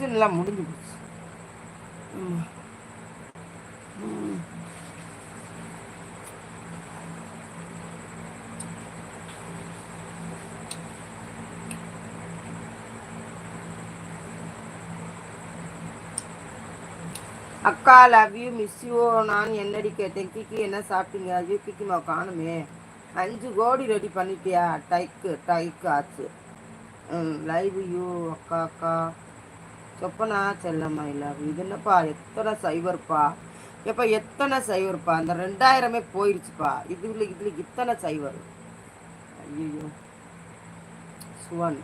மிஷின்லாம் முடிஞ்சு போச்சு. அக்கா லவ் யூ மிஸ் யூ நான் என்னடி கேட்டேன்? கிக்கி என்ன சாப்பிட்டீங்க? ஐயோ கிக்கிமா காணுமே. அஞ்சு கோடி ரெடி பண்ணிட்டியா? டைக்கு டைக்கு ஆச்சு. ம் லைவ் யூ அக்கா அக்கா. சொப்பனா செல்லம்மா இல்லை இது என்னப்பா எத்தனை சைவர்ப்பா? எப்போ எத்தனை சைவர்ப்பா? அந்த ரெண்டாயிரமே போயிருச்சுப்பா. இதுல இதுல இத்தனை சைவர்? ஐயோ சுவன்.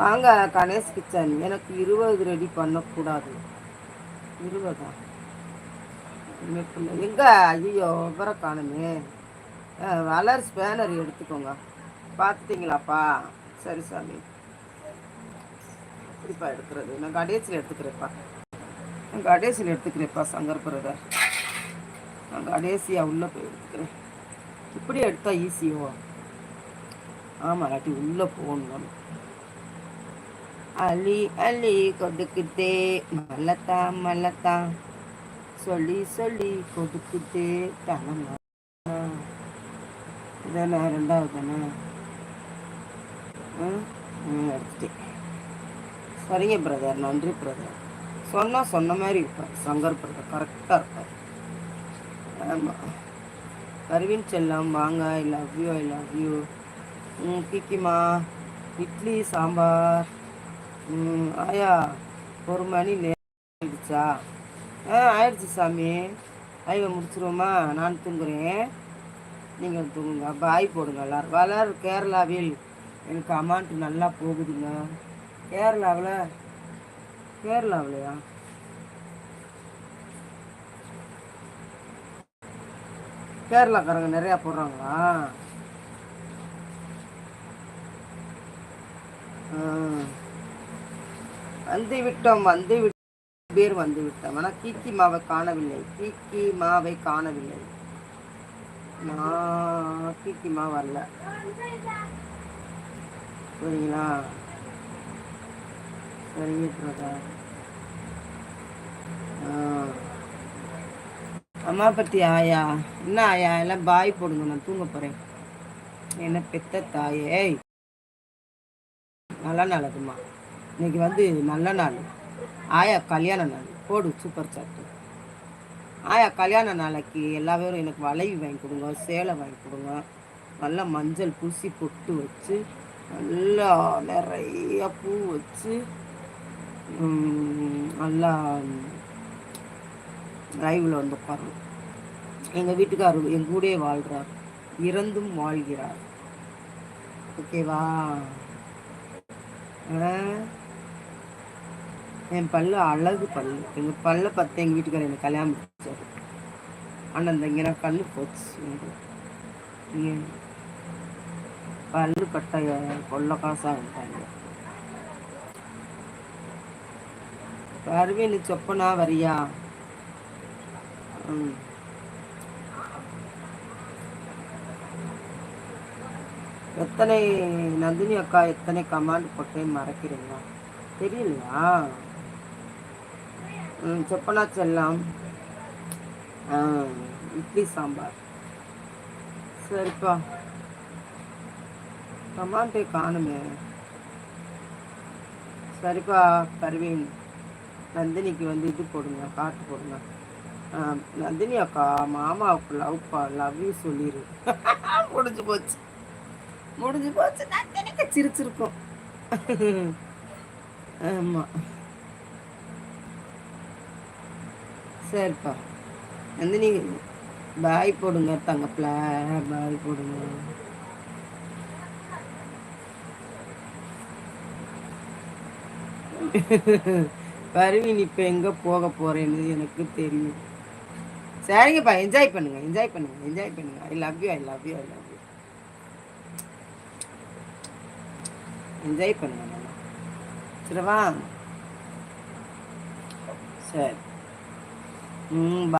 வாங்க கணேஷ் கிச்சன். எனக்கு இருபது ரெடி பண்ணக்கூடாது. இருபதா? எங்க? ஐயோ விவர காணுமே வளர் ஸ்பேனர் எடுத்துக்கோங்க. பார்த்துட்டீங்களாப்பா? சரி சாமி. எப்படிப்பா எடுக்கிறது? நான் கடைசியில் எடுத்துக்கிறேன்ப்பா. நான் கடைசியில் எடுத்துக்கிறேன்ப்பா சங்கர் பிரதர் நான் கடைசியாக உள்ளே போய் எடுத்துக்கிறேன். இப்படி எடுத்தால் ஈஸியோ ஆமாம் இல்லாட்டி உள்ளே போகணும். அலி அலி கொடுக்குதே. மல்லத்தா மல்லத்தா. சொல்லி சொல்லி கொடுத்துட்டே தனமா இதெல்லாம் ரெண்டாவது தானே? எடுத்துட்டேன் சரிங்க பிரதர் நன்றி பிரதர் சொன்னால் சொன்ன மாதிரி இருப்பார். சங்கர் பிரதர் கரெக்டாக இருப்பார். ஆமாம் கருவின் செல்லம் வாங்க I love you I love you ம் கிக்கிமா இட்லி சாம்பார். ஆயா ஒரு மணி நேரம் ஆயிடுச்சா? ஆ ஆயிடுச்சு சாமி. ஐவை முடிச்சிருவோமா? நான் தூங்குறேன். நீங்கள் தூங்குங்க. பாய் போடுங்க எல்லாரும். வளர் கேரளாவில் எனக்கு அமௌண்ட் நல்லா போகுதுங்க. கேரளாவில்? கேரளாவிலையா? கேரளாக்காரங்க நிறையா போடுறாங்களா? வந்து விட்டோம் வந்து விட்டோம். பேர் வந்து விட்டோம் ஆனால் கீக்கி மாவை காணவில்லை. கீர்த்தி மாவை காணவில்லை. நான் மா வரல. சரிங்களா சரிங்க பிரதா அம்மா பத்தி ஆயா? என்ன ஆயா? எல்லாம் பாய் போடுங்க நான் தூங்க போறேன். என்ன பெத்த தாயே? நல்ல நாள் அதுமா இன்னைக்கு வந்து நல்ல நாள். ஆயா கல்யாண நாள். போடு சூப்பர் சாட்டு ஆயா கல்யாண நாளைக்கு எல்லா பேரும் எனக்கு வளைவி வாங்கி கொடுங்க சேலை வாங்கி கொடுங்க. நல்லா மஞ்சள் பூசி பொட்டு வச்சு நல்லா நிறைய பூ வச்சு நல்லா லைவில் வந்து உட்காரணும் எங்கள் வீட்டுக்காரர் என் கூடயே வாழ்கிறார் இறந்தும் வாழ்கிறார். ஓகேவா ஆ. என் பல்லு அழகு பல்லு. எங்கள் பல்ல பார்த்து எங்கள் வீட்டுக்காரர் எனக்கு கல்யாணம் முடிச்சாரு. ஆனால் தங்க இங்கே கல் போச்சு. பல்லு பட்ட கொள்ள காசாக இருந்தாங்க. வருவே சொப்பனா வரியா? ம். எத்தனை நந்தினி அக்கா எத்தனை கமாண்ட் போட்டேன் மறக்கிறீங்களா தெரியலையா? சொப்பனா செல்லாம் இட்லி சாம்பார். சரிப்பா. கமாண்டே காணுமே. சரிப்பா பர்வீன் நந்தினிக்கு வந்து இது போடுங்க காட்டு போடுங்க. நந்தினி அக்கா மாமாவுக்கு லவ்ப்பா லவ் யூ சொல்லிடு முடிஞ்சு போச்சு. முடிஞ்சு போச்சு. நந்தினிக்கு சிரிச்சிருக்கோம். ஆமாம் சரிப்பா வந்து நீங்கள் பாய் போடுங்க தங்கப்பில். பாய் போடுங்க. பருவின் இப்போ எங்கே போக போகிறேன்னு எனக்கு தெரியும். சரிங்கப்பா என்ஜாய் பண்ணுங்க என்ஜாய் பண்ணுங்க என்ஜாய் பண்ணுங்க. I love you I love you I love you enjoy பண்ணுங்க சரிவா சரி. ம்